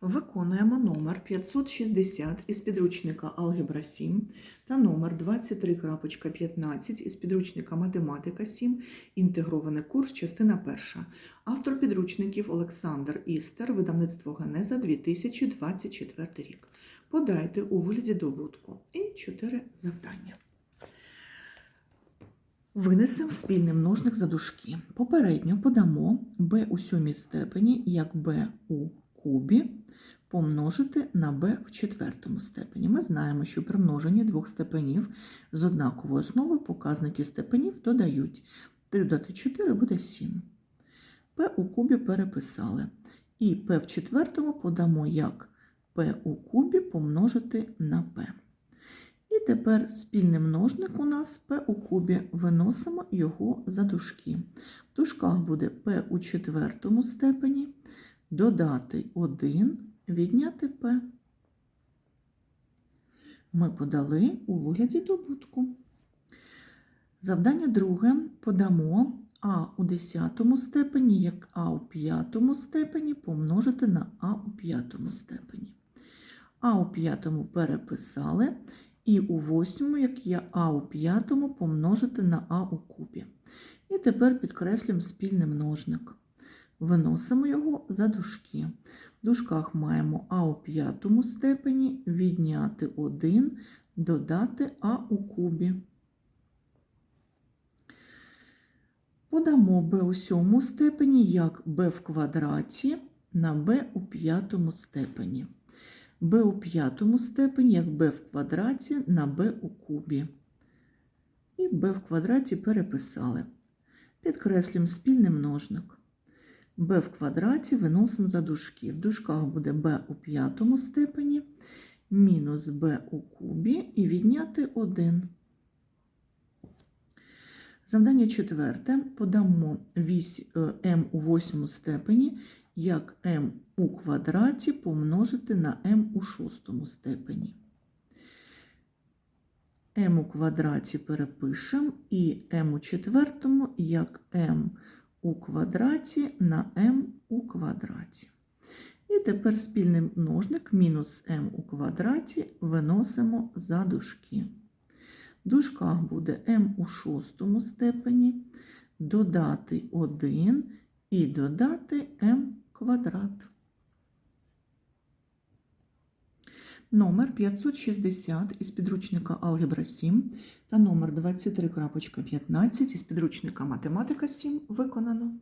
Виконуємо номер 560 із підручника Алгебра 7 та номер 23.15 із підручника Математика 7, інтегрований курс, частина 1. Автор підручників Олександр Істер, видавництво Генеза 2024 рік. Подайте у вигляді добутку і 4 завдання. Винесемо спільний множник за дужки. Попередньо подамо b у сьомій степені як b у кубі помножити на b в четвертому степені. Ми знаємо, що при множенні двох степенів з однаковою основою показники степенів додають. 3 додати 4 буде 7. p у кубі переписали. І p в четвертому подамо як p у кубі помножити на p. І тепер спільний множник у нас p у кубі, виносимо його за дужки. В дужках буде p у четвертому степені, додати 1, відняти p. Ми подали у вигляді добутку. Завдання друге подамо а у десятому степені, як а у п'ятому степені помножити на а у п'ятому степені. А у п'ятому переписали. І у восьмому, як є а у п'ятому, помножити на а у кубі. І тепер підкреслюємо спільний множник. Виносимо його за дужки. В дужках маємо а у п'ятому степені, відняти 1, додати а у кубі. Подамо b у сьомому степені як b в квадраті на b у п'ятому степені b у п'ятому степені, як b в квадраті на b у кубі. І b в квадраті переписали. Підкреслюємо спільний множник. B в квадраті виносимо за дужки. В дужках буде b у п'ятому степені, мінус b у кубі і відняти 1. Завдання четверте. Подамо вісь m у восьмому степені як m у квадраті помножити на m у шостому степені. m у квадраті перепишемо і m у четвертому як m у квадраті на m у квадраті. І тепер спільний множник мінус m у квадраті виносимо за дужки. В дужках буде m у шостому степені, додати 1 і додати m квадрат. Номер 560 із підручника Алгебра 7 та номер 23.15 із підручника Математика 7 виконано.